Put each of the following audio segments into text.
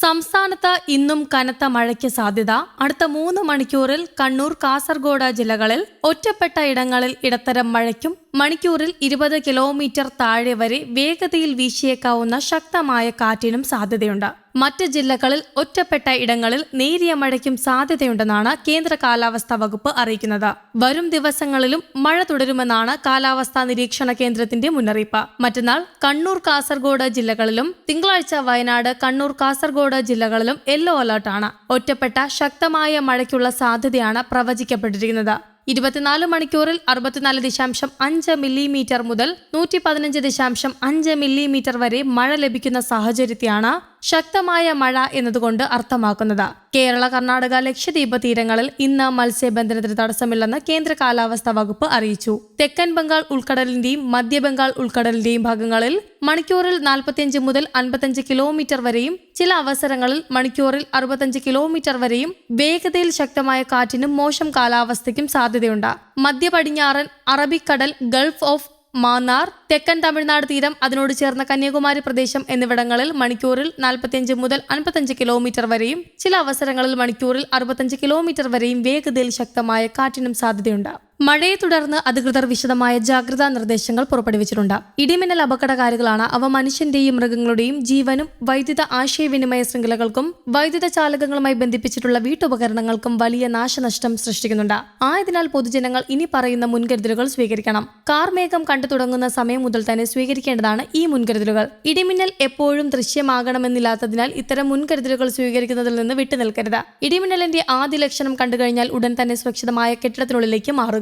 സംസ്ഥാനത്ത് ഇന്നും കനത്ത മഴയ്ക്ക് സാധ്യത. അടുത്ത മൂന്ന് മണിക്കൂറിൽ കണ്ണൂർ കാസർഗോഡ് ജില്ലകളിൽ ഒറ്റപ്പെട്ട ഇടങ്ങളിൽ ഇടത്തരം മഴയ്ക്കും മണിക്കൂറിൽ ഇരുപത് കിലോമീറ്റർ താഴെ വരെ വേഗതയിൽ വീശിയേക്കാവുന്ന ശക്തമായ കാറ്റിനും സാധ്യതയുണ്ട്. മറ്റ് ജില്ലകളിൽ ഒറ്റപ്പെട്ട ഇടങ്ങളിൽ നേരിയ മഴയ്ക്കും സാധ്യതയുണ്ടെന്നാണ് കേന്ദ്ര കാലാവസ്ഥാ വകുപ്പ് അറിയിക്കുന്നത്. വരും ദിവസങ്ങളിലും മഴ തുടരുമെന്നാണ് കാലാവസ്ഥാ നിരീക്ഷണ കേന്ദ്രത്തിന്റെ മുന്നറിയിപ്പ്. മറ്റന്നാൾ കണ്ണൂർ കാസർഗോഡ് ജില്ലകളിലും തിങ്കളാഴ്ച വയനാട് കണ്ണൂർ കാസർഗോഡ് ജില്ലകളിലും യെല്ലോ അലർട്ടാണ് ഒറ്റപ്പെട്ട ശക്തമായ മഴയ്ക്കുള്ള സാധ്യതയാണ് പ്രവചിക്കപ്പെട്ടിരിക്കുന്നത്. ഇരുപത്തിനാല് മണിക്കൂറിൽ അറുപത്തിനാല് ദശാംശം അഞ്ച് മില്ലിമീറ്റർ മുതൽ നൂറ്റി പതിനഞ്ച് ദശാംശം അഞ്ച് മില്ലിമീറ്റർ വരെ മഴ ലഭിക്കുന്ന സാഹചര്യത്തെയാണ് ശക്തമായ മഴ എന്നതുകൊണ്ട് അർത്ഥമാക്കുന്നത്. കേരള കർണാടക ലക്ഷദ്വീപ് തീരങ്ങളിൽ ഇന്ന് മത്സ്യബന്ധനത്തിന് തടസ്സമില്ലെന്ന് കേന്ദ്ര കാലാവസ്ഥാ വകുപ്പ് അറിയിച്ചു. തെക്കൻ ബംഗാൾ ഉൾക്കടലിന്റെയും മധ്യ ബംഗാൾ ഉൾക്കടലിന്റെയും ഭാഗങ്ങളിൽ മണിക്കൂറിൽ നാൽപ്പത്തിയഞ്ച് മുതൽ അൻപത്തഞ്ച് കിലോമീറ്റർ വരെയും ചില അവസരങ്ങളിൽ മണിക്കൂറിൽ അറുപത്തഞ്ച് കിലോമീറ്റർ വരെയും വേഗതയിൽ ശക്തമായ കാറ്റിനും മോശം കാലാവസ്ഥയ്ക്കും സാധ്യതയുണ്ട്. മധ്യ പടിഞ്ഞാറൻ അറബിക്കടൽ ഗൾഫ് ഓഫ് മാന്നാർ തെക്കൻ തമിഴ്നാട് തീരം അതിനോട് ചേർന്ന കന്യാകുമാരി പ്രദേശം എന്നിവിടങ്ങളിൽ മണിക്കൂറിൽ നാൽപ്പത്തിയഞ്ച് മുതൽ അൻപത്തഞ്ച് കിലോമീറ്റർ വരെയും ചില അവസരങ്ങളിൽ മണിക്കൂറിൽ അറുപത്തഞ്ച് കിലോമീറ്റർ വരെയും വേഗതയിൽ ശക്തമായ കാറ്റിനും സാധ്യതയുണ്ട്. മഴയെ തുടർന്ന് അധികൃതർ വിശദമായ ജാഗ്രതാ നിർദ്ദേശങ്ങൾ പുറപ്പെടുവിച്ചിട്ടുണ്ട്. ഇടിമിന്നൽ അപകടകാരികളാണ് അവ മനുഷ്യന്റെയും മൃഗങ്ങളുടെയും ജീവനും വൈദ്യുത ആശയവിനിമയ ശൃംഖലകൾക്കും വൈദ്യുത ചാലകങ്ങളുമായി ബന്ധിപ്പിച്ചിട്ടുള്ള വീട്ടുപകരണങ്ങൾക്കും വലിയ നാശനഷ്ടം സൃഷ്ടിക്കുന്നുണ്ട്. ആയതിനാൽ പൊതുജനങ്ങൾ ഇനി പറയുന്ന മുൻകരുതലുകൾ സ്വീകരിക്കണം. കാർമേഘം കണ്ടു തുടങ്ങുന്ന സമയം മുതൽ തന്നെ സ്വീകരിക്കേണ്ടതാണ് ഈ മുൻകരുതലുകൾ. ഇടിമിന്നൽ എപ്പോഴും ദൃശ്യമാകണമെന്നില്ലാത്തതിനാൽ ഇത്തരം മുൻകരുതലുകൾ സ്വീകരിക്കുന്നതിൽ നിന്ന് വിട്ടുനിൽക്കരുത്. ഇടിമിന്നലിന്റെ ആദ്യ ലക്ഷണം കണ്ടുകഴിഞ്ഞാൽ ഉടൻ തന്നെ സുരക്ഷിതമായ കെട്ടിടത്തിനുള്ളിലേക്ക് മാറുക.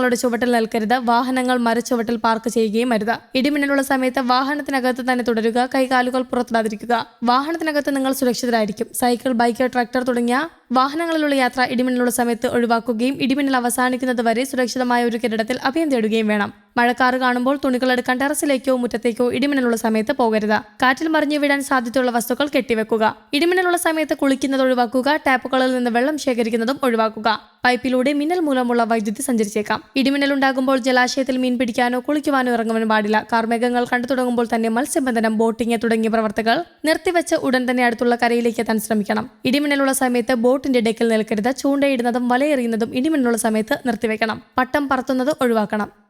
വൃക്ഷങ്ങളുടെ ചുവട്ടിൽ നിൽക്കരുത്. വാഹനങ്ങൾ മരച്ചുവട്ടിൽ പാർക്ക് ചെയ്യുകയും അരുത്. ഇടിമിന്നലുള്ള സമയത്ത് വാഹനത്തിനകത്ത് തന്നെ തുടരുക. കൈകാലുകൾ പുറത്തിടാതിരിക്കുക. വാഹനത്തിനകത്ത് നിങ്ങൾ സുരക്ഷിതരായിരിക്കും. സൈക്കിൾ ബൈക്ക് ട്രാക്ടർ തുടങ്ങിയ വാഹനങ്ങളിലുള്ള യാത്ര ഇടിമിന്നലുള്ള സമയത്ത് ഒഴിവാക്കുകയും ഇടിമിന്നൽ അവസാനിക്കുന്നത് വരെ സുരക്ഷിതമായ ഒരു കെട്ടിടത്തിൽ അഭയം തേടുകയും വേണം. മഴക്കാറ് കാണുമ്പോൾ തുണികൾ എടുക്കാൻ ടെറസിലേക്കോ മുറ്റത്തേക്കോ ഇടിമിന്നലുള്ള സമയത്ത് പോകരുത്. കാറ്റിൽ മറിഞ്ഞു വീഴാൻ സാധ്യതയുള്ള വസ്തുക്കൾ കെട്ടിവെക്കുക. ഇടിമിന്നലുള്ള സമയത്ത് കുളിക്കുന്നത് ഒഴിവാക്കുക ടാപ്പുകളിൽ നിന്ന് വെള്ളം ശേഖരിക്കുന്നതും ഒഴിവാക്കുക. പൈപ്പിലൂടെ മിന്നൽ മൂലമുള്ള വൈദ്യുതി സഞ്ചരിച്ചേക്കാം. ഇടിമിന്നൽ ഉണ്ടാകുമ്പോൾ ജലാശയത്തിൽ മീൻ പിടിക്കാനോ കുളിക്കുവാനോ ഇറങ്ങുവാൻ പാടില്ല. കാർമേഘങ്ങൾ കണ്ടു തുടങ്ങുമ്പോൾ തന്നെ മത്സ്യബന്ധനം ബോട്ടിംഗ് തുടങ്ങിയ പ്രവർത്തകൾ നിർത്തിവെച്ച് ഉടൻ തന്നെ അടുത്തുള്ള കരയിലേക്ക് എത്താൻ ശ്രമിക്കണം. ഇടിമിന്നലുള്ള സമയത്ത് ബോട്ടിന്റെ ഡെക്കിൽ നിൽക്കരുത്. ചൂണ്ടയിടുന്നതും വലയെറിയുന്നതും ഇടിമിന്നലുള്ള സമയത്ത് നിർത്തിവെക്കണം. പട്ടം പറത്തുന്നത് ഒഴിവാക്കണം.